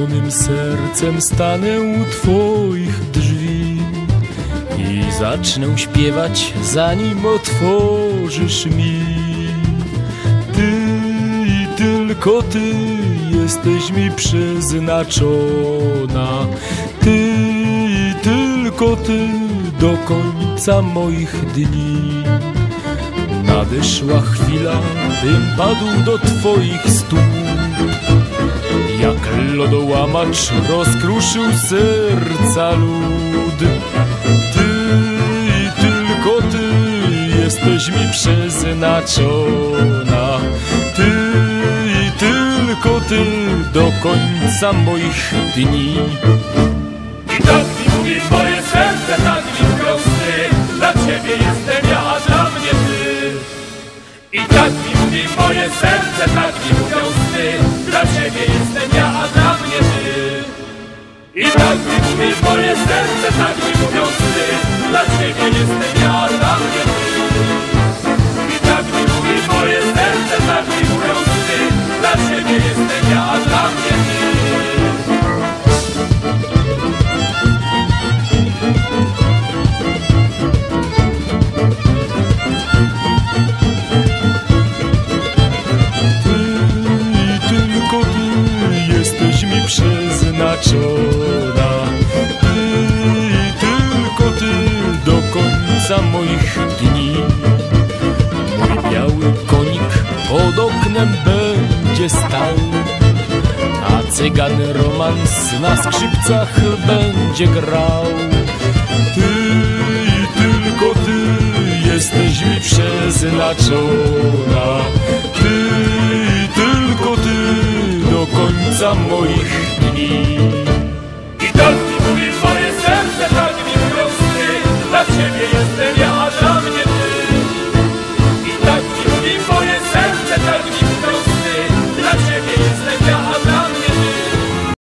całym sercem stanę u Twoich drzwi i zacznę śpiewać, zanim otworzysz mi. Ty i tylko Ty jesteś mi przeznaczona. Ty i tylko Ty do końca moich dni. Nadeszła chwila, bym padł do Twoich stóp Jak lodołamacz rozkruszył serca lud. Ty i tylko Ty jesteś mi przeznaczona. Ty i tylko Ty do końca moich dni. I tak mi mówi moje serce, tak mi prosty. Dla Ciebie jestem ja, a dla mnie Ty. I tak mi mówi moje serce, tak mi mówią Ciebie jestem ja, mnie Ty I tak mi mówi moje serce, tak sny. Dla mnie Ty Ty tylko Ty jesteś mi przeznaczona końca moich dni. Mój biały konik pod oknem będzie stał A cygan romans na skrzypcach będzie grał. Ty i tylko Ty jesteś mi przeznaczona